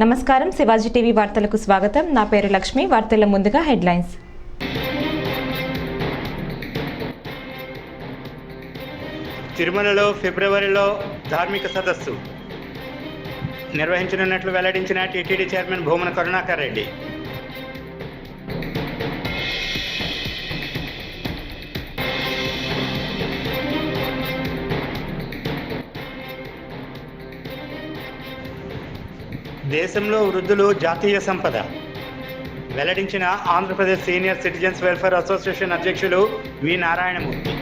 నమస్కారం. శివాజీ టీవీ వార్తలకు స్వాగతం. నా పేరు లక్ష్మి. వార్తల ముందుగా హెడ్లైన్స్. తిరుమలలో ఫిబ్రవరిలో ధార్మిక సదస్సు. నిర్వహించనున్నట్లు వెల్లడించిన టీటీడీ చైర్మన్ భూమన కరుణాకర్ రెడ్డి. దేశంలో వృద్ధులు జాతీయ సంపద. వెల్లడించిన Andhra Pradesh senior citizens welfare association అధ్యక్షులు వి నారాయణమూర్తి.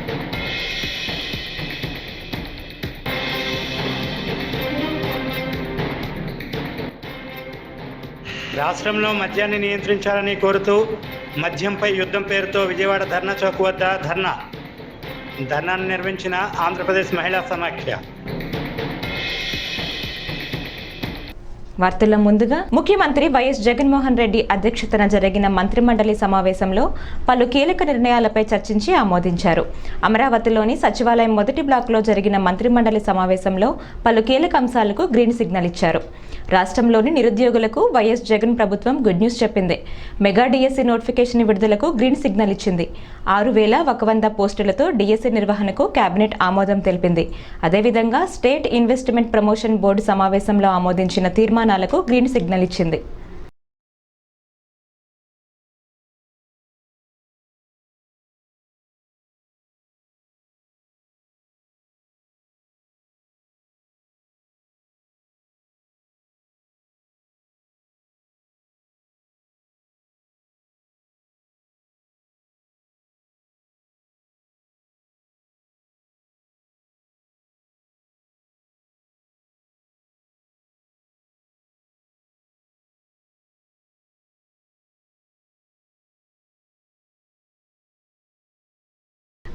రాష్ట్రంలో మద్యాన్ని నియంత్రించాలని కోరుతూ మద్యంపై యుద్ధం పేరుతో విజయవాడ ధర్నా చౌక్ వద్ద ధర్నా. ధర్నాను నిర్వహించిన ఆంధ్రప్రదేశ్ మహిళా సమాఖ్య. వార్తల్లో ముందుగా ముఖ్యమంత్రి వైఎస్ జగన్మోహన్ రెడ్డి అధ్యక్షతన జరిగిన మంత్రిమండలి సమావేశంలో పలు కీలక నిర్ణయాలపై చర్చించి ఆమోదించారు. అమరావతిలోని సచివాలయం మొదటి బ్లాక్లో జరిగిన మంత్రిమండలి సమావేశంలో పలు కీలక అంశాలకు గ్రీన్ సిగ్నల్ ఇచ్చారు. రాష్ట్రంలోని నిరుద్యోగులకు వైఎస్ జగన్ ప్రభుత్వం గుడ్ న్యూస్ చెప్పింది. మెగా డిఎస్సీ నోటిఫికేషన్ విడుదలకు గ్రీన్ సిగ్నల్ ఇచ్చింది. ఆరు వేల ఒక వంద పోస్టులతో డిఎస్సీ నిర్వహణకు కేబినెట్ ఆమోదం తెలిపింది. అదేవిధంగా స్టేట్ ఇన్వెస్ట్మెంట్ ప్రమోషన్ బోర్డు సమావేశంలో ఆమోదించిన తీర్మానాలకు గ్రీన్ సిగ్నల్ ఇచ్చింది.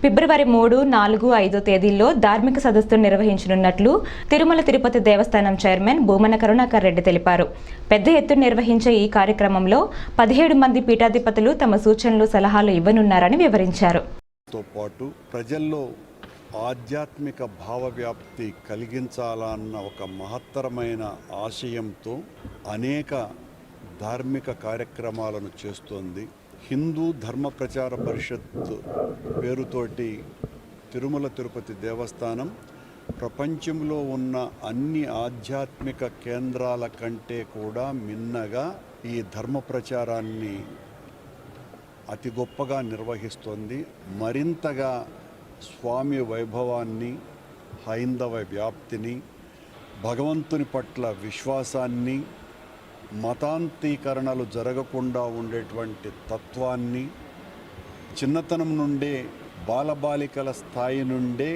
ఫిబ్రవరి మూడు నాలుగు ఐదు తేదీల్లో ధార్మిక సదస్సును నిర్వహించనున్నట్లు తిరుమల తిరుపతి దేవస్థానం చైర్మన్ భూమన కరుణాకర్ రెడ్డి తెలిపారు. పెద్ద ఎత్తున నిర్వహించే ఈ కార్యక్రమంలో పదిహేడు మంది పీఠాధిపతులు తమ సూచనలు సలహాలు ఇవ్వనున్నారని వివరించారు. తో పాటు ప్రజల్లో ఆధ్యాత్మిక భావ వ్యాప్తి కలిగించాలన్న ఒక మహత్తరమైన ఆశయంతో అనేక ధార్మిక కార్యక్రమాలను చేస్తోంది. హిందూ ధర్మ ప్రచార పరిషత్ పేరుతోటి తిరుమల తిరుపతి దేవస్థానం ప్రపంచంలో ఉన్న అన్ని ఆధ్యాత్మిక కేంద్రాల కంటే కూడా మిన్నగా ఈ ధర్మ ప్రచారాన్ని అతి గొప్పగా నిర్వహిస్తోంది. మరింతగా స్వామి వైభవాన్ని హైందవ వ్యాప్తిని భగవంతుని పట్ల విశ్వాసాన్ని మతాంతీకరణలు జరగకుండా ఉండేటువంటి తత్వాన్ని చిన్నతనం నుండే బాలబాలికల స్థాయి నుండే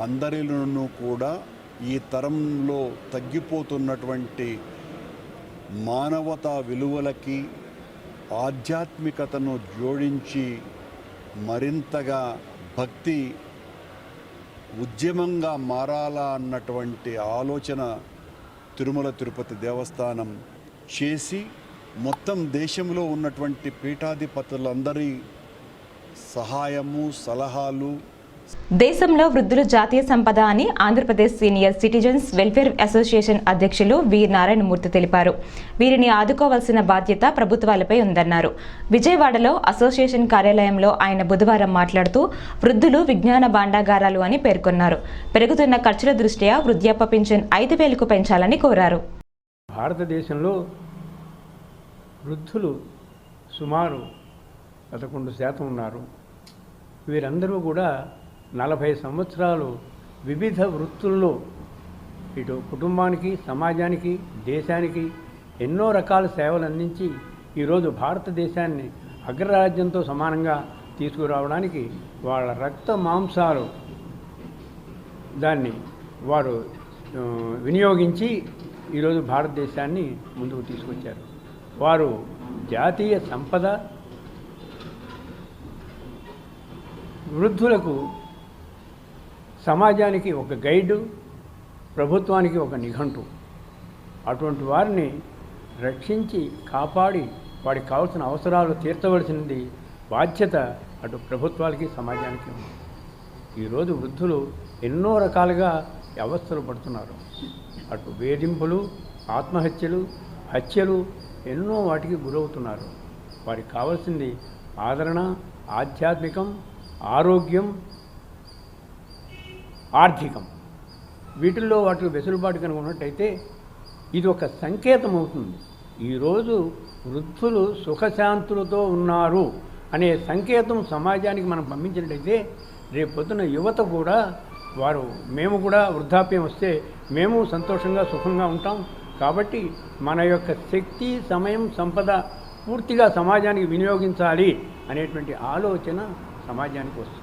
అందరిలోనూ కూడా ఈ తరంలో తగ్గిపోతున్నటువంటి మానవతా విలువలకి ఆధ్యాత్మికతను జోడించి మరింతగా భక్తి ఉద్యమంగా మారాలా అన్నటువంటి ఆలోచన తిరుమల తిరుపతి దేవస్థానం చేసి మొత్తం దేశంలో ఉన్నటువంటి పీఠాధిపతులందరి సహాయము సలహాలు. దేశంలో వృద్ధులు జాతీయ సంపద అని Andhra Pradesh senior citizens welfare association అధ్యక్షులు వి నారాయణమూర్తి తెలిపారు. వీరిని ఆదుకోవాల్సిన బాధ్యత ప్రభుత్వాలపై ఉందన్నారు. విజయవాడలో అసోసియేషన్ కార్యాలయంలో ఆయన బుధవారం మాట్లాడుతూ వృద్ధులు విజ్ఞాన భాండాగారాలు అని పేర్కొన్నారు. పెరుగుతున్న ఖర్చుల దృష్ట్యా వృద్ధాప్య పింఛన్ ఐదు వేలకు పెంచాలని కోరారు. భారతదేశంలో వృద్ధులు సుమారు పదకొండు శాతం ఉన్నారు. వీరందరూ కూడా నలభై సంవత్సరాలు వివిధ వృత్తుల్లో ఇటు కుటుంబానికి సమాజానికి దేశానికి ఎన్నో రకాల సేవలు అందించి ఈరోజు భారతదేశాన్ని అగ్రరాజ్యంతో సమానంగా తీసుకురావడానికి వాళ్ళ రక్త మాంసాలు దాన్ని వారు వినియోగించి ఈరోజు భారతదేశాన్ని ముందుకు తీసుకొచ్చారు. వారు జాతీయ సంపద వృద్ధులకు సమాజానికి ఒక గైడు ప్రభుత్వానికి ఒక నిఘంటు. అటువంటి వారిని రక్షించి కాపాడి వాడికి కావాల్సిన అవసరాలు తీర్చవలసినది బాధ్యత అటు ప్రభుత్వాలకి సమాజానికి ఉంది. ఈరోజు వృద్ధులు ఎన్నో రకాలుగా అవస్థలు పడుతున్నారు. అటు వేధింపులు ఆత్మహత్యలు హత్యలు ఎన్నో వాటికి గురవుతున్నారు. వారికి కావాల్సింది ఆదరణ ఆధ్యాత్మికం ఆరోగ్యం ఆర్థికం. వీటిల్లో వాటికి వెసులుబాటు కనుక ఉన్నట్టయితే ఇది ఒక సంకేతం అవుతుంది ఈరోజు వృద్ధులు సుఖశాంతులతో ఉన్నారు అనే సంకేతం సమాజానికి మనం పంపించినట్టయితే రేపు యువత కూడా వారు మేము కూడా వృద్ధాప్యం వస్తే మేము సంతోషంగా సుఖంగా ఉంటాం. కాబట్టి మన యొక్క శక్తి సమయం సంపద పూర్తిగా సమాజానికి వినియోగించాలి అనేటువంటి ఆలోచన సమాజానికి వస్తుంది.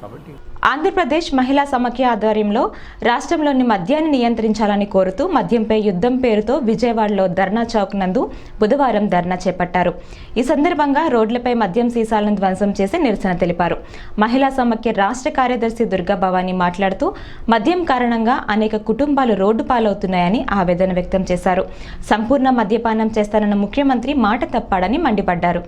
కాబట్టి ఆంధ్రప్రదేశ్ మహిళా సమాఖ్య ఆధ్వర్యంలో రాష్ట్రంలోని మద్యాన్ని నియంత్రించాలని కోరుతూ మద్యంపై యుద్ధం పేరుతో విజయవాడలో ధర్నా చౌక్ నందు బుధవారం ధర్నా చేపట్టారు. ఈ సందర్భంగా రోడ్లపై మద్యం సీసాలను ధ్వంసం చేసి నిరసన తెలిపారు. మహిళా సమాఖ్య రాష్ట్ర కార్యదర్శి దుర్గా భవానీ మాట్లాడుతూ మద్యం కారణంగా అనేక కుటుంబాలు రోడ్డు పాలవుతున్నాయని ఆవేదన వ్యక్తం చేశారు. సంపూర్ణ మద్యపానం చేస్తానన్న ముఖ్యమంత్రి మాట తప్పాడని మండిపడ్డారు.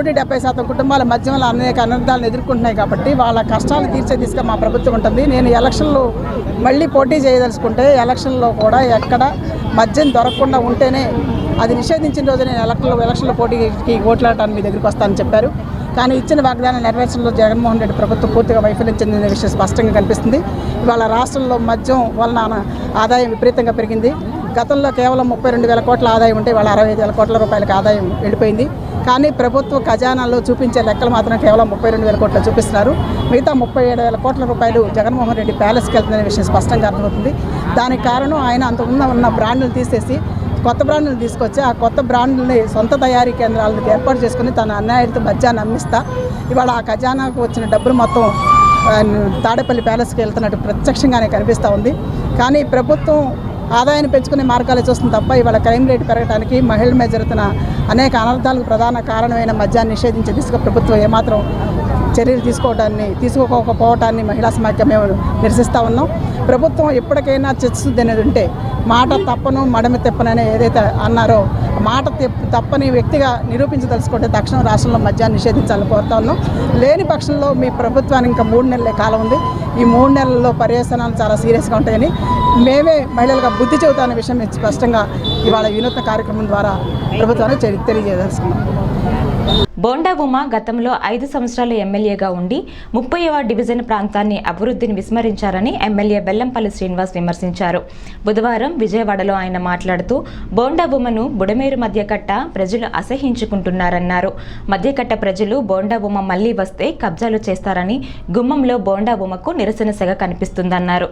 నూట డెబ్బై శాతం కుటుంబాల మధ్యలో అనేక అనర్థాలను ఎదుర్కొంటున్నాయి కాబట్టి వాళ్ళ కష్టాలు తీర్చే దిశగా మా ప్రభుత్వం ఉంటుంది. నేను ఎలక్షన్లో మళ్ళీ పోటీ చేయదలుచుకుంటే ఎలక్షన్లో కూడా ఎక్కడ మద్యం దొరకకుండా ఉంటేనే అది నిషేధించిన రోజు నేను ఎలక్షన్లో ఎలక్షన్లో పోటీకి ఓట్లాడటానికి మీ దగ్గరికి వస్తానని చెప్పారు. కానీ ఇచ్చిన వాగ్దానం నెరవేర్చడంలో జగన్మోహన్ రెడ్డి ప్రభుత్వం పూర్తిగా వైఫల్యం చెందిన విషయం స్పష్టంగా కనిపిస్తుంది. ఇవాళ రాష్ట్రంలో మద్యం వలన ఆదాయం విపరీతంగా పెరిగింది. గతంలో కేవలం ముప్పై రెండు వేల కోట్ల ఆదాయం ఉంటే వాళ్ళ అరవై ఐదు వేల కోట్ల రూపాయలకు ఆదాయం వెళ్ళిపోయింది. కానీ ప్రభుత్వ ఖజానాలో చూపించే లెక్కలు మాత్రం కేవలం ముప్పై రెండు వేల కోట్లు చూపిస్తున్నారు. మిగతా ముప్పై ఏడు వేల కోట్ల రూపాయలు జగన్మోహన్ రెడ్డి ప్యాలెస్కి వెళ్తుందనే విషయం స్పష్టంగా అర్థమవుతుంది. దానికి కారణం ఆయన అంత ఉన్న ఉన్న బ్రాండ్లు తీసేసి కొత్త బ్రాండ్లు తీసుకొచ్చి ఆ కొత్త బ్రాండ్లని సొంత తయారీ కేంద్రాలను ఏర్పాటు చేసుకుని తన అన్యాయత మధ్యాహ్నం అమ్మిస్తా ఇవాళ ఆ ఖజానాకు వచ్చిన డబ్బులు మొత్తం తాడేపల్లి ప్యాలెస్కి వెళ్తున్నట్టు ప్రత్యక్షంగానే కనిపిస్తూ ఉంది. కానీ ప్రభుత్వం ఆదాయాన్ని పెంచుకునే మార్గాలు చూస్తుంది తప్ప ఇవాళ క్రైమ్ రేట్ పెరగడానికి మహిళల మీద జరుగుతున్న అనేక అనర్థాలకు ప్రధాన కారణమైన మద్యాన్ని నిషేధించే దిశగా ప్రభుత్వం ఏమాత్రం చర్యలు తీసుకోవడాన్ని తీసుకోకపోవటాన్ని మహిళా సమాఖ్య మేము నిరసిస్తూ ఉన్నాం. ప్రభుత్వం ఎప్పటికైనా చర్చిస్తుంది అనేది ఉంటే మాట తప్పను మడమ తెప్పనని ఏదైతే అన్నారో మాట తప్పని వ్యక్తిగా నిరూపించదలుచుకుంటే తక్షణం రాష్ట్రంలో మద్యాన్ని నిషేధించాలని కోరుతా ఉన్నాం. లేని పక్షంలో మీ ప్రభుత్వానికి ఇంకా మూడు నెలలే కాలం ఉంది. ఈ మూడు నెలల్లో పర్యవసనాలు చాలా సీరియస్గా ఉంటాయని మేమే మహిళలుగా బుద్ధి చెబుతానే విషయం స్పష్టంగా ఇవాళ వినూత్న కార్యక్రమం ద్వారా ప్రభుత్వానికి తెలి- తెలియజేదలుచుకున్నాం బోండా ఉమా గతంలో ఐదు సంవత్సరాలు ఎమ్మెల్యేగా ఉండి ముప్పైవ డివిజన్ ప్రాంతాన్ని అభివృద్ధిని విస్మరించారని ఎమ్మెల్యే బెల్లంపల్లి శ్రీనివాస్ విమర్శించారు. బుధవారం విజయవాడలో ఆయన మాట్లాడుతూ బోండా ఉమను బుడమేరు మధ్యకట్ట ప్రజలు అసహించుకుంటున్నారన్నారు. మధ్యకట్ట ప్రజలు బోండా ఉమ మళ్ళీ వస్తే కబ్జాలు చేస్తారని గుమ్మంలో బోండా ఉమకు నిరసన సెగ కనిపిస్తుందన్నారు.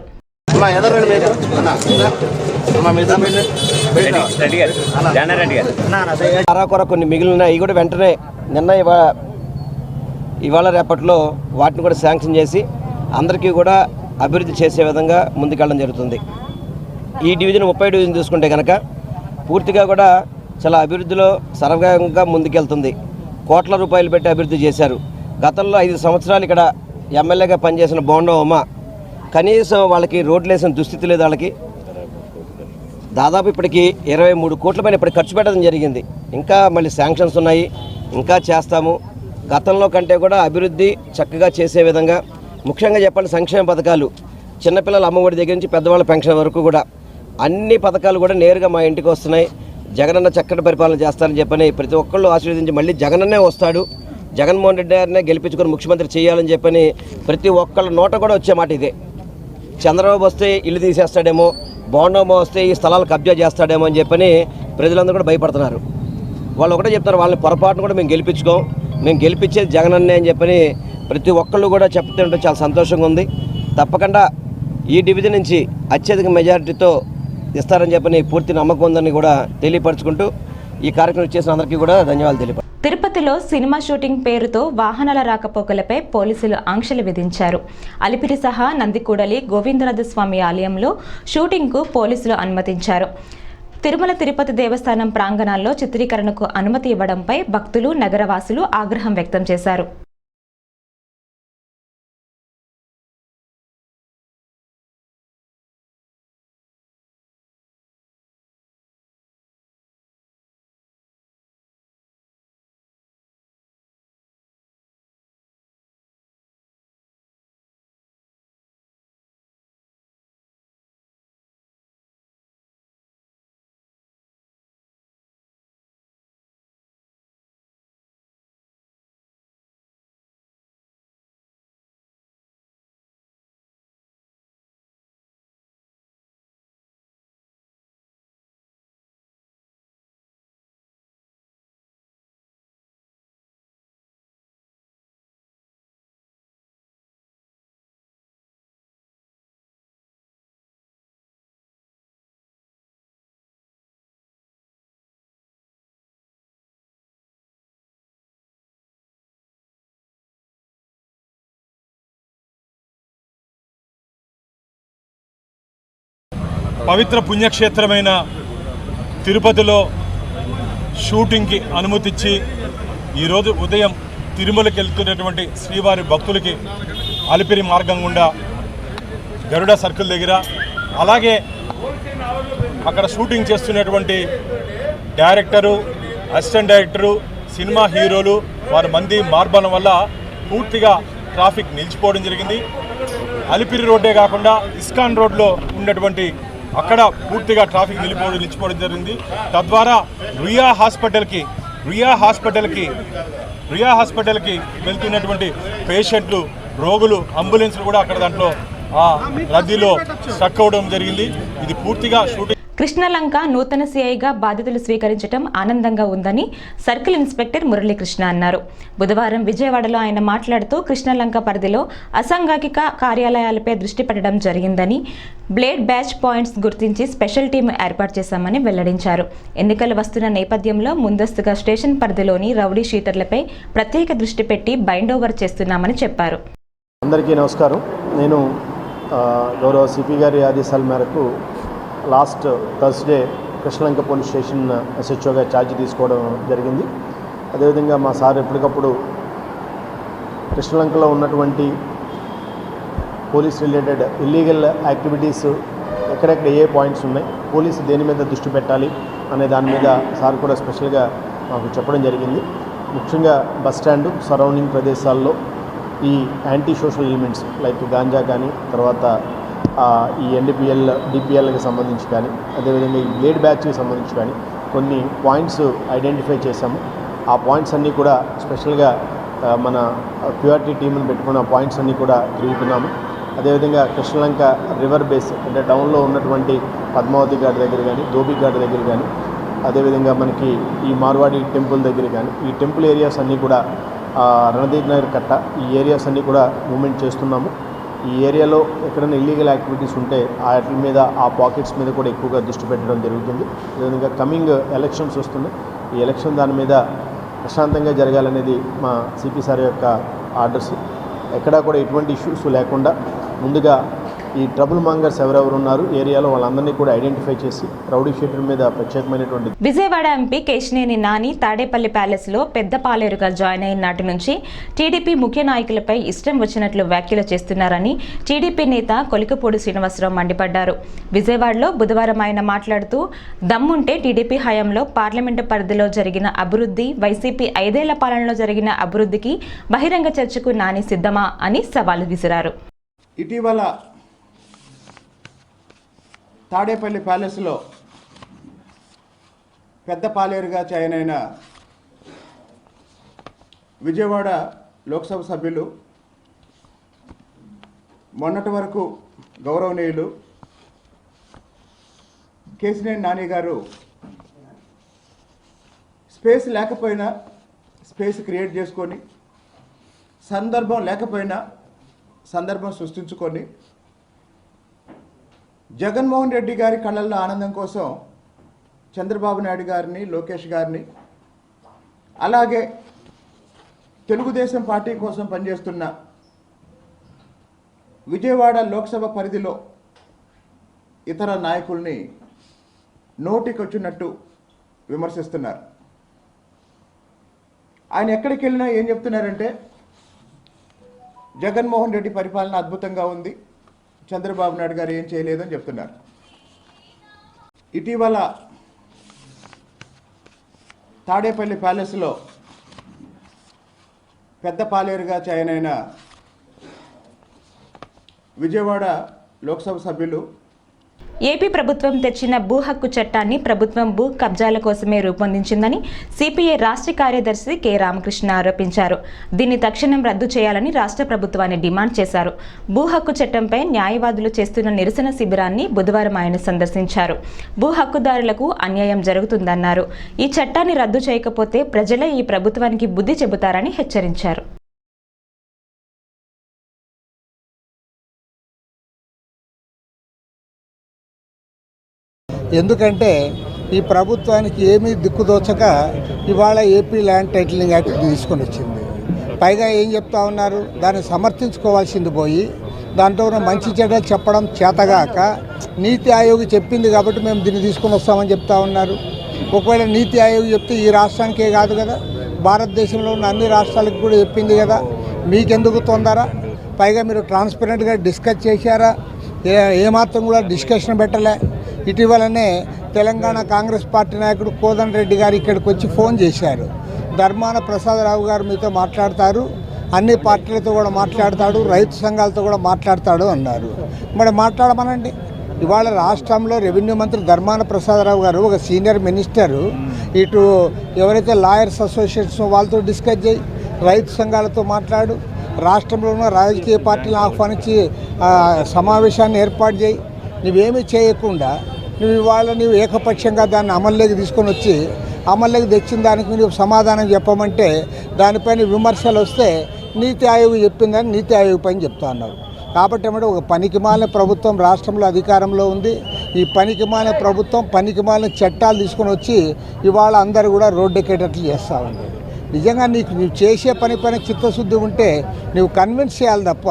కొన్ని మిగిలిన అవి కూడా వెంటనే నిన్న ఇవాళ ఇవాళ రేపట్లో వాటిని కూడా శాంక్షన్ చేసి అందరికీ కూడా అభివృద్ధి చేసే విధంగా ముందుకెళ్ళడం జరుగుతుంది. ఈ డివిజన్ ముప్పై డివిజన్ చూసుకుంటే కనుక పూర్తిగా కూడా చాలా అభివృద్ధిలో సర్వగంగా ముందుకెళ్తుంది. కోట్ల రూపాయలు పెట్టి అభివృద్ధి చేశారు. గతంలో ఐదు సంవత్సరాలు ఇక్కడ ఎమ్మెల్యేగా పనిచేసిన బోండవమ్మ కనీసం వాళ్ళకి రోడ్లు వేసిన దుస్థితి లేదు వాళ్ళకి. దాదాపు ఇప్పటికి ఇరవై మూడు కోట్ల పైన ఇప్పటికి ఖర్చు పెట్టడం జరిగింది. ఇంకా మళ్ళీ శాంక్షన్స్ ఉన్నాయి. ఇంకా చేస్తాము. గతంలో కంటే కూడా అభివృద్ధి చక్కగా చేసే విధంగా ముఖ్యంగా చెప్పండి సంక్షేమ పథకాలు. చిన్నపిల్లల అమ్మఒడి దగ్గర నుంచి పెద్దవాళ్ళ పెన్షన్ వరకు కూడా అన్ని పథకాలు కూడా నేరుగా మా ఇంటికి వస్తున్నాయి. జగనన్న చక్కటి పరిపాలన చేస్తారని చెప్పని ప్రతి ఒక్కళ్ళు ఆశీర్వదించి మళ్ళీ జగనన్నే వస్తాడు. జగన్మోహన్ రెడ్డి గారినే గెలిపించుకొని ముఖ్యమంత్రి చేయాలని చెప్పని ప్రతి ఒక్కళ్ళ నోట కూడా వచ్చే మాట ఇదే. చంద్రబాబు వస్తే ఇల్లు తీసేస్తాడేమో బాండమ్మ వస్తే ఈ స్థలాలు కబ్జా చేస్తాడేమో అని చెప్పని ప్రజలందరూ కూడా భయపడుతున్నారు. వాళ్ళు ఒకటే చెప్తారు వాళ్ళని పొరపాటును కూడా మేము గెలిపించుకోం. మేము గెలిపించేది జగనన్నే అని చెప్పని ప్రతి ఒక్కళ్ళు కూడా చెప్తుంటే చాలా సంతోషంగా ఉంది. తప్పకుండా ఈ డివిజన్ నుంచి అత్యధిక మెజారిటీతో ఇస్తారని చెప్పని పూర్తి నమ్మకం ఉందని కూడా తెలియపరచుకుంటూ ఈ కార్యక్రమం చేసిన అందరికీ కూడా ధన్యవాదాలు తెలియపరు తిరుపతిలో సినిమా షూటింగ్ పేరుతో వాహనాల రాకపోకలపై పోలీసులు ఆంక్షలు విధించారు. అలిపిరి సహా నందికూడలి గోవిందనాథ స్వామి ఆలయంలో షూటింగ్కు పోలీసులు అనుమతించారు. తిరుమల తిరుపతి దేవస్థానం ప్రాంగణాల్లో చిత్రీకరణకు అనుమతి ఇవ్వడంపై భక్తులు నగరవాసులు ఆగ్రహం వ్యక్తం చేశారు. పవిత్ర పుణ్యక్షేత్రమైన తిరుపతిలో షూటింగ్కి అనుమతిచ్చి ఈరోజు ఉదయం తిరుమలకి వెళ్తున్నటువంటి శ్రీవారి భక్తులకి అలిపిరి మార్గం గుండా గరుడ సర్కిల్ దగ్గర అలాగే అక్కడ షూటింగ్ చేస్తున్నటువంటి డైరెక్టరు అసిస్టెంట్ డైరెక్టరు సినిమా హీరోలు వారి మంది మార్బలం వల్ల పూర్తిగా ట్రాఫిక్ నిలిచిపోవడం జరిగింది. అలిపిరి రోడ్డే కాకుండా ఇస్కాన్ రోడ్లో ఉన్నటువంటి అక్కడ పూర్తిగా ట్రాఫిక్ నిలిపోవడం నిలిచిపోవడం జరిగింది. తద్వారా రుయా హాస్పిటల్కి రుయా హాస్పిటల్కి రియా హాస్పిటల్కి వెళ్తున్నటువంటి పేషెంట్లు రోగులు అంబులెన్స్లు కూడా అక్కడ దాంట్లో ఆ రద్దీలో స్ట్రక్ అవ్వడం జరిగింది. ఇది పూర్తిగా షూటింగ్ కృష్ణలంక నూతన సిఐగా బాధ్యతలు స్వీకరించడం ఆనందంగా ఉందని సర్కిల్ ఇన్స్పెక్టర్ మురళీకృష్ణ అన్నారు. బుధవారం విజయవాడలో ఆయన మాట్లాడుతూ కృష్ణలంక పరిధిలో అసాంఘిక కార్యాలయాలపై దృష్టి పెట్టడం జరిగిందని బ్లేడ్ బ్యాచ్ పాయింట్స్ గుర్తించి స్పెషల్ టీం ఏర్పాటు చేశామని వెల్లడించారు. ఎన్నికలు వస్తున్న నేపథ్యంలో ముందస్తుగా స్టేషన్ పరిధిలోని రౌడీ షీటర్లపై ప్రత్యేక దృష్టి పెట్టి బైండ్ ఓవర్ చేస్తున్నామని చెప్పారు. అందరికీ నమస్కారం. నేను గౌరవ సిపి గారి ఆదేశాల మేరకు last Thursday Krishnalanka police station ఎస్హెచ్ఓగా charge తీసుకోవడం జరిగింది. అదేవిధంగా మా సార్ ఎప్పటికప్పుడు కృష్ణలంకలో ఉన్నటువంటి పోలీస్ రిలేటెడ్ ఇల్లీగల్ యాక్టివిటీస్ ఎక్కడెక్కడ ఏ పాయింట్స్ ఉన్నాయి పోలీసు దేని మీద దృష్టి పెట్టాలి అనే దాని మీద సార్ కూడా స్పెషల్గా మాకు చెప్పడం జరిగింది. ముఖ్యంగా బస్ స్టాండ్ సరౌండింగ్ ప్రదేశాల్లో ఈ anti social elements like ganja కానీ తర్వాత ఈ ఎన్డీపీఎల్ డిపిఎల్కి సంబంధించి కానీ అదేవిధంగా ఈ బ్లేడ్ బ్యాచ్కి సంబంధించి కానీ కొన్ని పాయింట్స్ ఐడెంటిఫై చేశాము. ఆ పాయింట్స్ అన్నీ కూడా స్పెషల్గా మన ప్యూఆర్టీ టీంని పెట్టుకున్న పాయింట్స్ అన్నీ కూడా తిరుగుతున్నాము. అదేవిధంగా కృష్ణలంక రివర్ బేస్ అంటే టౌన్లో ఉన్నటువంటి పద్మావతి ఘాట్ దగ్గర కానీ ధోబి ఘాట్ దగ్గర కానీ అదేవిధంగా మనకి ఈ మార్వాడి టెంపుల్ దగ్గర కానీ ఈ టెంపుల్ ఏరియాస్ అన్నీ కూడా రణదీప్ నగర్ కట్ట ఈ ఏరియాస్ అన్నీ కూడా మూమెంట్ చేస్తున్నాము. ఈ ఏరియాలో ఎక్కడైనా ఇల్లీగల్ యాక్టివిటీస్ ఉంటే వాటి మీద ఆ పాకెట్స్ మీద కూడా ఎక్కువగా దృష్టి పెట్టడం జరుగుతుంది. అదేవిధంగా కమింగ్ ఎలక్షన్స్ వస్తున్నాయి. ఈ ఎలక్షన్ దాని మీద ప్రశాంతంగా జరగాలనేది మా సిపి సార్ యొక్క ఆర్డర్స్ ఎక్కడా కూడా ఎటువంటి ఇష్యూస్ లేకుండా ముందుగా ఈ ట్రబుల్ మాంగర్స్ ఎవరెవరు ఉన్నారు ఏరియాలో వాళ్ళందరినీ కూడా ఐడెంటిఫై చేసి రౌడీ షీటర్ మీద ప్రత్యేకమైనటువంటి విజయవాడ ఎంపీ కేశినేని నాని తాడేపల్లి ప్యాలెస్లో పెద్ద పాలేరుగా జాయిన్ అయిన నాటి నుంచి టీడీపీ ముఖ్య నాయకులపై ఇష్టం వచ్చినట్లు వ్యాఖ్యలు చేస్తున్నారని టీడీపీ నేత కొలికపూడి శ్రీనివాసరావు మండిపడ్డారు. విజయవాడలో బుధవారం ఆయన మాట్లాడుతూ దమ్ముంటే టీడీపీ హయాంలో పార్లమెంటు పరిధిలో జరిగిన అభివృద్ధి వైసీపీ ఐదేళ్ళ పాలనలో జరిగిన అభివృద్ధికి బహిరంగ చర్చకు నాని సిద్ధమా? అని సవాలు విసిరారు. ఇటీవల తాడేపల్లి ప్యాలెస్లో పెద్ద పాలేరుగా చయనైన విజయవాడ లోక్సభ సభ్యులు మొన్నటి వరకు గౌరవనీయులు కేసినేని నాని గారు స్పేస్ లేకపోయినా స్పేస్ క్రియేట్ చేసుకొని సందర్భం లేకపోయినా సందర్భం సృష్టించుకొని జగన్మోహన్ రెడ్డి గారి కళ్ళల్లో ఆనందం కోసం చంద్రబాబు నాయుడు గారిని లోకేష్ గారిని అలాగే తెలుగుదేశం పార్టీ కోసం పనిచేస్తున్న విజయవాడ లోక్సభ పరిధిలో ఇతర నాయకుల్ని నోటికొచ్చినట్టు విమర్శిస్తున్నారు. ఆయన ఎక్కడికి వెళ్ళినా ఏం చెప్తున్నారంటే జగన్మోహన్ రెడ్డి పరిపాలన అద్భుతంగా ఉంది. చంద్రబాబు నాయుడు గారు ఏం చేయలేదని చెప్తున్నారు. ఇటీవల తాడేపల్లి ప్యాలెస్లో పెద్ద పాలేరుగా చయనైన విజయవాడ లోక్సభ సభ్యులు ఏపీ ప్రభుత్వం తెచ్చిన భూ హక్కు చట్టాన్ని ప్రభుత్వం భూ కబ్జాల కోసమే రూపొందించిందని సిపిఐ రాష్ట్ర కార్యదర్శి కె రామకృష్ణ ఆరోపించారు. దీన్ని తక్షణం రద్దు చేయాలని రాష్ట్ర ప్రభుత్వాన్ని డిమాండ్ చేశారు. భూ హక్కు చట్టంపై న్యాయవాదులు చేస్తున్న నిరసన శిబిరాన్ని బుధవారం ఆయన సందర్శించారు. భూ హక్కుదారులకు అన్యాయం జరుగుతుందన్నారు. ఈ చట్టాన్ని రద్దు చేయకపోతే ప్రజలే ఈ ప్రభుత్వానికి బుద్ధి చెబుతారని హెచ్చరించారు. ఎందుకంటే ఈ ప్రభుత్వానికి ఏమీ దిక్కుదోచక ఇవాళ ఏపీ ల్యాండ్ టైటిలింగ్ యాక్ట్ తీసుకొని వచ్చింది. పైగా ఏం చెప్తా ఉన్నారు? దాన్ని సమర్థించుకోవాల్సింది పోయి దాంట్లో ఉన్న మంచి చెడ్డలు చెప్పడం చేతగాక నీతి ఆయోగ్ చెప్పింది కాబట్టి మేము దీన్ని తీసుకొని వస్తామని చెప్తా ఉన్నారు. ఒకవేళ నీతి ఆయోగ్ చెప్తే ఈ రాష్ట్రానికే కాదు కదా? భారతదేశంలో ఉన్న అన్ని రాష్ట్రాలకు కూడా చెప్పింది కదా? మీకెందుకు తొందర? పైగా మీరు ట్రాన్స్పరెంట్గా డిస్కస్ చేశారా? ఏ ఏమాత్రం కూడా డిస్కషన్ పెట్టలే. ఇటీవలనే తెలంగాణ కాంగ్రెస్ పార్టీ నాయకుడు కోదన్ రెడ్డి గారు ఇక్కడికి వచ్చి ఫోన్ చేశారు. ధర్మాన ప్రసాదరావు గారు మీతో మాట్లాడతారు. అన్ని పార్టీలతో కూడా మాట్లాడతాడు. రైతు సంఘాలతో కూడా మాట్లాడతాడు అన్నారు. మరి మాట్లాడమనండి. ఇవాళ రాష్ట్రంలో రెవెన్యూ మంత్రి ధర్మాన ప్రసాదరావు గారు ఒక సీనియర్ మినిస్టరు. ఇటు ఎవరైతే లాయర్స్ అసోసియేషన్ వాళ్ళతో డిస్కస్ చేయి. రైతు సంఘాలతో మాట్లాడు. రాష్ట్రంలో ఉన్న రాజకీయ పార్టీలను ఆహ్వానించి సమావేశాన్ని ఏర్పాటు చేయి. నువ్వేమీ చేయకుండా నువ్వు ఇవాళ నువ్వు ఏకపక్షంగా దాన్ని అమల్లోకి తీసుకొని వచ్చి అమల్లోకి తెచ్చిన దానికి నువ్వు సమాధానం చెప్పమంటే దానిపైన విమర్శలు వస్తే నీతి ఆయోగ్ చెప్పిందని నీతి ఆయోగ్ పైన చెప్తా అన్నారు. కాబట్టి ఏమంటే ఒక పనికిమాలిన ప్రభుత్వం రాష్ట్రంలో అధికారంలో ఉంది. ఈ పనికిమాలిన ప్రభుత్వం పనికిమాలిన చట్టాలు తీసుకొని వచ్చి ఇవాళ అందరూ కూడా రోడ్డెక్కేటట్లు చేస్తూ ఉంది. నిజంగా నీకు నువ్వు చేసే పని పైన చిత్తశుద్ధి ఉంటే నువ్వు కన్విన్స్ చేయాలి తప్ప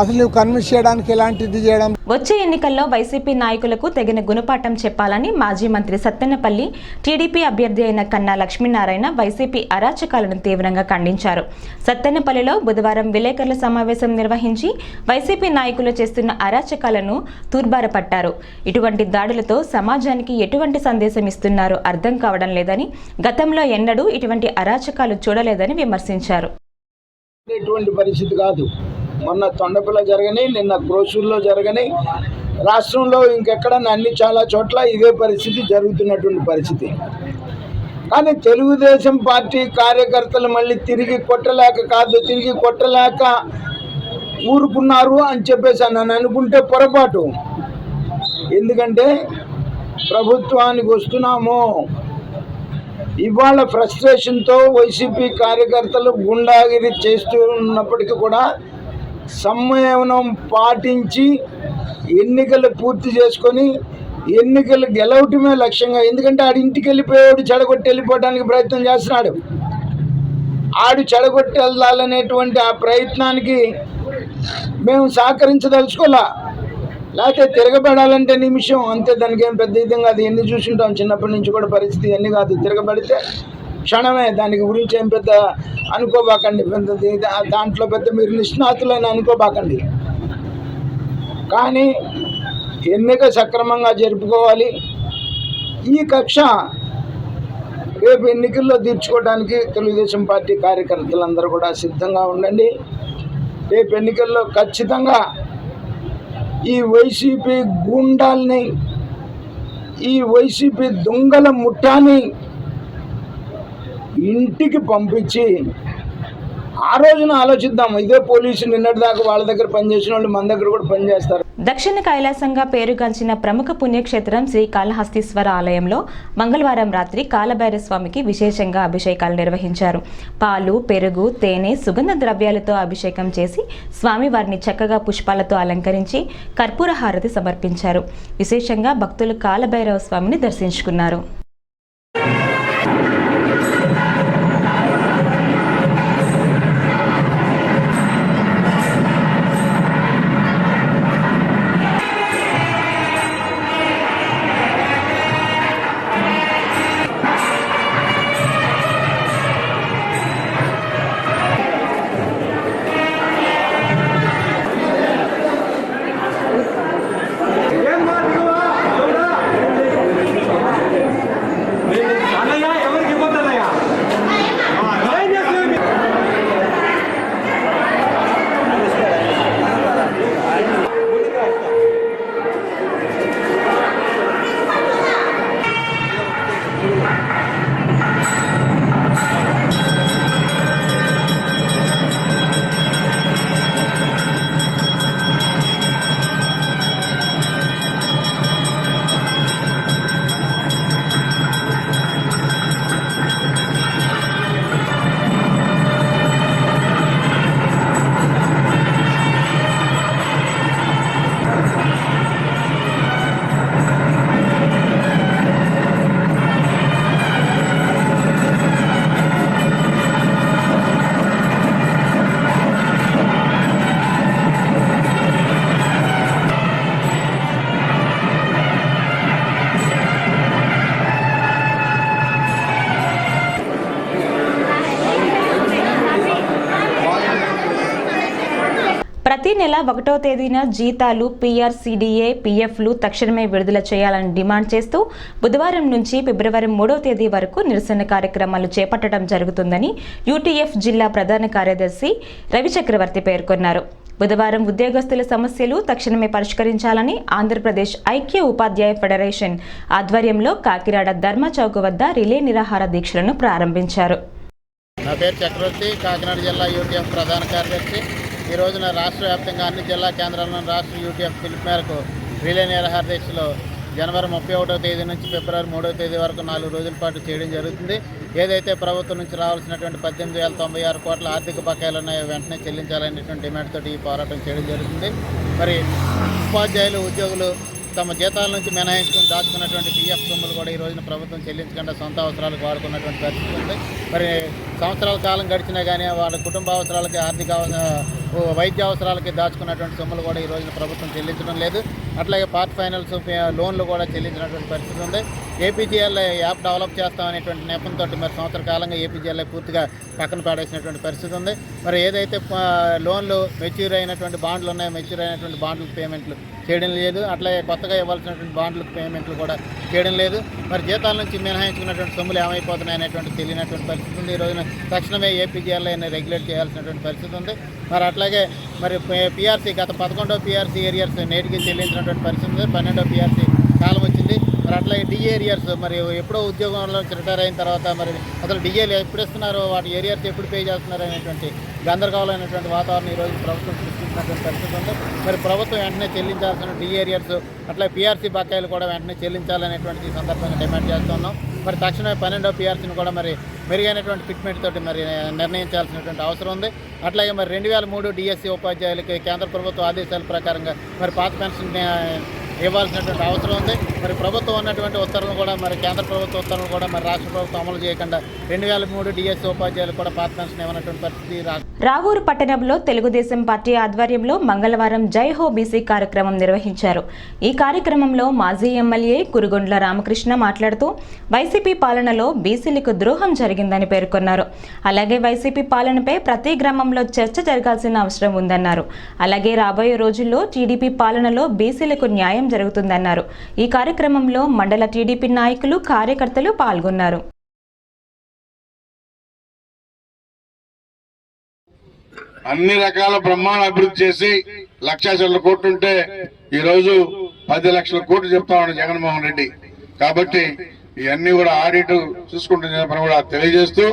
అసలు నువ్వు కన్విన్స్ చేయడానికి ఎలాంటిది చేయడం? వచ్చే ఎన్నికల్లో వైసీపీ నాయకులకు తగిన గుణపాఠం చెప్పాలని మాజీ మంత్రి సత్తెనపల్లి టీడీపీ అభ్యర్థి అయిన కన్నా లక్ష్మీనారాయణ వైసీపీ అరాచకాలను తీవ్రంగా ఖండించారు. సత్తెనపల్లిలో బుధవారం విలేకరుల సమావేశం నిర్వహించి వైసీపీ నాయకులు చేస్తున్న అరాచకాలను తూర్బారపట్టారు. ఇటువంటి దాడులతో సమాజానికి ఎటువంటి సందేశం ఇస్తున్నారో అర్థం కావడం లేదని గతంలో ఎన్నడూ ఇటువంటి అరాచకాలు చూడలేదని విమర్శించారు. ఇటువంటి పరిస్థితి కాదు. మొన్న తొండపిల్ల జరగని నిన్న క్రోషూర్లో జరగని రాష్ట్రంలో ఇంకెక్కడ అన్ని చాలా చోట్ల ఇదే పరిస్థితి జరుగుతున్నటువంటి పరిస్థితి. కానీ తెలుగుదేశం పార్టీ కార్యకర్తలు మళ్ళీ తిరిగి కొట్టలేక కాదు తిరిగి కొట్టలేక ఊరుకున్నారు అని చెప్పేసి నన్ను అనుకుంటే పొరపాటు. ఎందుకంటే ప్రభుత్వానికి వస్తున్నాము. ఇవాళ ఫ్రస్ట్రేషన్తో వైసీపీ కార్యకర్తలు గుండాగిరి చేస్తూ ఉన్నప్పటికీ కూడా సంయమనం పాటించి ఎన్నికలు పూర్తి చేసుకొని ఎన్నికలు గెలవటమే లక్ష్యంగా ఎందుకంటే ఆడి ఇంటికి వెళ్ళిపోయాడు చెడగొట్టి వెళ్ళిపోవడానికి ప్రయత్నం చేస్తున్నాడు. ఆడు చెడగొట్టి వెళ్ళాలనేటువంటి ఆ ప్రయత్నానికి మేము సహకరించదలుచుకోలే. లేకపోతే తిరగబడాలంటే నిమిషం అంతే దానికి ఏం పెద్ద విధంగా అది ఎన్ని చూసుంటాం చిన్నప్పటి నుంచి కూడా పరిస్థితి ఎన్ని కాదు. తిరగబడితే క్షణమే దానికి గురించి ఏం పెద్ద అనుకోబాకండి. పెద్ద దాంట్లో పెద్ద మీరు నిష్ణాతులని అనుకోబాకండి. కానీ ఎన్నిక సక్రమంగా జరుపుకోవాలి. ఈ కక్ష రేపు ఎన్నికల్లో తీర్చుకోవడానికి తెలుగుదేశం పార్టీ కార్యకర్తలందరూ కూడా సిద్ధంగా ఉండండి. రేపు ఎన్నికల్లో ఖచ్చితంగా ఈ వైసీపీ గూండాల్ని ఈ వైసీపీ దొంగల ముఠాని ఇంటికి పంపించి ఆ రోజున ఆలోచిద్దాం ఇదే పోలీసు నిన్నటి దాకా వాళ్ళ దగ్గర పనిచేసిన వాళ్ళు మన దగ్గర కూడా పనిచేస్తారు. దక్షిణ కైలాసంగా పేరుగాంచిన ప్రముఖ పుణ్యక్షేత్రం శ్రీ కాళహస్తీశ్వర ఆలయంలో మంగళవారం రాత్రి కాలభైర స్వామికి విశేషంగా అభిషేకాలు నిర్వహించారు. పాలు పెరుగు తేనె సుగంధ ద్రవ్యాలతో అభిషేకం చేసి స్వామివారిని చక్కగా పుష్పాలతో అలంకరించి కర్పూర హారతి సమర్పించారు. విశేషంగా భక్తులు కాలభైరవ స్వామిని దర్శించుకున్నారు. ప్రతి నెల ఒకటో తేదీన జీతాలు పీఆర్సీడీఏ పీఎఫ్లు తక్షణమే విడుదల చేయాలని డిమాండ్ చేస్తూ బుధవారం నుంచి ఫిబ్రవరి మూడో తేదీ వరకు నిరసన కార్యక్రమాలు చేపట్టడం జరుగుతుందని యూటీఎఫ్ జిల్లా ప్రధాన కార్యదర్శి రవి చక్రవర్తి పేర్కొన్నారు. బుధవారం ఉద్యోగస్తుల సమస్యలు తక్షణమే పరిష్కరించాలని ఆంధ్రప్రదేశ్ ఐక్య ఉపాధ్యాయ ఫెడరేషన్ ఆధ్వర్యంలో కాకినాడ ధర్మ చౌక్ వద్ద రిలే నిరాహార దీక్షలను ప్రారంభించారు. నా పేరు చక్రవర్తి కాకినాడ జిల్లా యూటీఎఫ్ ప్రధాన కార్యదర్శి. ఈ రోజున రాష్ట్ర వ్యాప్తంగా అన్ని జిల్లా కేంద్రాలను రాష్ట్ర యూటీఎఫ్ పిలుపు మేరకు రిలే నిరహార దీక్షలో జనవరి ముప్పై ఒకటో తేదీ నుంచి ఫిబ్రవరి మూడో తేదీ వరకు నాలుగు రోజుల పాటు చేయడం జరుగుతుంది. ఏదైతే ప్రభుత్వం నుంచి రావాల్సినటువంటి పద్దెనిమిది వేల తొంభై ఆరు కోట్ల ఆర్థిక బకాయిలు ఉన్నాయో వెంటనే చెల్లించాలనేటువంటి డిమాండ్ తోటి ఈ పోరాటం చేయడం జరుగుతుంది. మరి ఉపాధ్యాయులు ఉద్యోగులు తమ జీతాల నుంచి మినహాయించుకుని దాచుకున్నటువంటి పిఎఫ్ సొమ్ములు కూడా ఈ రోజున ప్రభుత్వం చెల్లించకుండా సొంత అవసరాలకు వాడుకున్నటువంటి పరిస్థితి ఉంది. మరి సంవత్సరాల కాలం గడిచినా కానీ వాళ్ళ కుటుంబ అవసరాలకి ఆర్థిక వైద్య అవసరాలకి దాచుకున్నటువంటి సొమ్ములు కూడా ఈ రోజున ప్రభుత్వం చెల్లించడం లేదు. అట్లాగే పార్ట్ ఫైనల్స్ లోన్లు కూడా చెల్లించినటువంటి పరిస్థితి ఉంది. ఏపీజీఎల్ యాప్ డెవలప్ చేస్తామనేటువంటి నెపంతో మరి సంవత్సర కాలంగా ఏపీజీఎల్ పూర్తిగా పక్కన పడేసినటువంటి పరిస్థితి ఉంది. మరి ఏదైతే లోన్లు మెచ్యూర్ అయినటువంటి బాండ్లు ఉన్నాయో మెచ్యూర్ అయినటువంటి బాండ్ల పేమెంట్లు చేయడం లేదు. అట్లాగే కొత్తగా ఇవ్వాల్సినటువంటి బాండ్లకు పేమెంట్లు కూడా చేయడం లేదు. మరి జీతాల నుంచి మినహాయించుకున్నటువంటి సొమ్ములు ఏమైపోతున్నాయి అనేటువంటి తెలియనటువంటి పరిస్థితి ఉంది. ఈ రోజున తక్షణమే ఏపీజీఎల్ఐని రెగ్యులేట్ చేయాల్సినటువంటి పరిస్థితి ఉంది. మరి అట్లాగే మరి పిఆర్సీ గత పదకొండో పిఆర్సీ ఏరియర్స్ నేటికి చెల్లించినటువంటి పరిస్థితి ఉంది. పన్నెండో పిఆర్సీ కాలం వచ్చింది. మరి అట్లాగే డిఏ ఏరియర్స్ మరి ఎప్పుడో ఉద్యోగంలో రిటైర్ అయిన తర్వాత మరి అసలు డిఏలు ఎప్పుడు ఇస్తున్నారో? వాటి ఏరియర్స్ ఎప్పుడు పే చేస్తున్నారు? అనేటువంటి గందరగోళమైనటువంటి వాతావరణం ఈరోజు రోజు ప్రభుత్వం సృష్టించినటువంటి పరిస్థితి ఉంది. మరి ప్రభుత్వం వెంటనే చెల్లించాల్సిన డిఏ ఏరియర్స్ అట్లా పీఆర్సీ బకాయిలు కూడా వెంటనే చెల్లించాలనేటువంటి ఈ సందర్భంగా డిమాండ్ చేస్తున్నాం. మరి తక్షణమే పన్నెండో పీఆర్సీని కూడా మరి మెరుగైనటువంటి ఫిట్మెంట్ తోటి మరి నిర్ణయించాల్సినటువంటి అవసరం ఉంది. అట్లాగే మరి రెండు వేల మూడు డిఎస్సి ఉపాధ్యాయులకి కేంద్ర ప్రభుత్వ ఆదేశాల ప్రకారంగా మరి పాత పెన్షన్ ఇవ్వాల్సినటువంటి అవసరం ఉంది. మరి ప్రభుత్వం ఉన్నటువంటి ఉత్తర్వులు కూడా మరి కేంద్ర ప్రభుత్వ ఉత్తర్వులు కూడా మరి రాష్ట్ర ప్రభుత్వం అమలు చేయకుండా రెండు వేల మూడు డిఎస్సీ ఉపాధ్యాయులు కూడా పాత పెన్షన్ ఇవ్వనటువంటి పరిస్థితి రావూరు పట్టణంలో తెలుగుదేశం పార్టీ ఆధ్వర్యంలో మంగళవారం జై హో బీసీ కార్యక్రమం నిర్వహించారు. ఈ కార్యక్రమంలో మాజీ ఎమ్మెల్యే కురుగొండ్ల రామకృష్ణ మాట్లాడుతూ వైసీపీ పాలనలో బీసీలకు ద్రోహం జరిగిందని పేర్కొన్నారు. అలాగే వైసీపీ పాలనపై ప్రతి గ్రామంలో చర్చ జరగాల్సిన అవసరం ఉందన్నారు. అలాగే రాబోయే రోజుల్లో టీడీపీ పాలనలో బీసీలకు న్యాయం జరుగుతుందన్నారు. ఈ కార్యక్రమంలో మండల టీడీపీ నాయకులు కార్యకర్తలు పాల్గొన్నారు. అన్ని రకాల బ్రహ్మాండ అభివృద్ధి చేసి లక్ష చిల్లర కోట్లు ఉంటే ఈ రోజు పది లక్షల కోట్లు చెప్తా ఉన్నాడు జగన్మోహన్ రెడ్డి. కాబట్టి ఇవన్నీ కూడా ఆడిట్ చూసుకుంటున్న పని కూడా తెలియజేస్తూ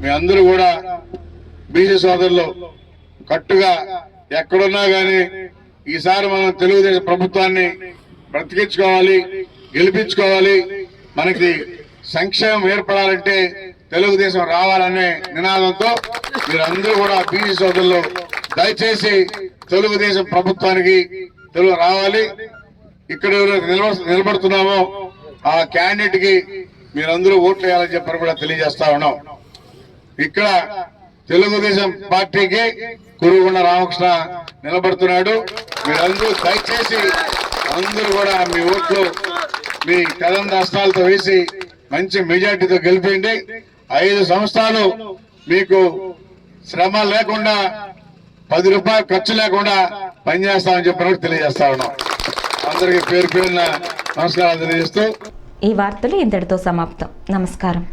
మీ అందరూ కూడా బీసీ సోదరులు కట్టుగా ఎక్కడున్నా కానీ ఈసారి మనం తెలుగుదేశం ప్రభుత్వాన్ని బ్రతికించుకోవాలి గెలిపించుకోవాలి. మనకి సంక్షేమం ఏర్పడాలంటే తెలుగుదేశం రావాలనే నినాదంతో మీరందరూ కూడా బీసీ సోదరులు దయచేసి తెలుగుదేశం ప్రభుత్వానికి తెలుగు రావాలి. ఇక్కడ నిలబ- నిలబడుతున్నామో ఆ క్యాండిడేట్కి మీరందరూ ఓట్లు వేయాలని చెప్పని కూడా తెలియజేస్తా ఉన్నాం. ఇక్కడ తెలుగుదేశం పార్టీకి కురుగుండ రామకృష్ణ నిలబడుతున్నాడు. మీరందరూ దయచేసి అందరూ కూడా మీ ఓట్లు మీ కథం దస్తాలతో వేసి మంచి మెజార్టీతో గెలిపేయండి. ఐదు సంవత్సరాలు మీకు శ్రమ లేకుండా పది రూపాయలు ఖర్చు లేకుండా పనిచేస్తామని చెప్పినట్టు తెలియజేస్తా ఉన్నాం. అందరికీ పేరు పేరున నమస్కారాలు తెలియజేస్తూ ఈ వార్తలు ఇంతటితో సమాప్తం. నమస్కారం.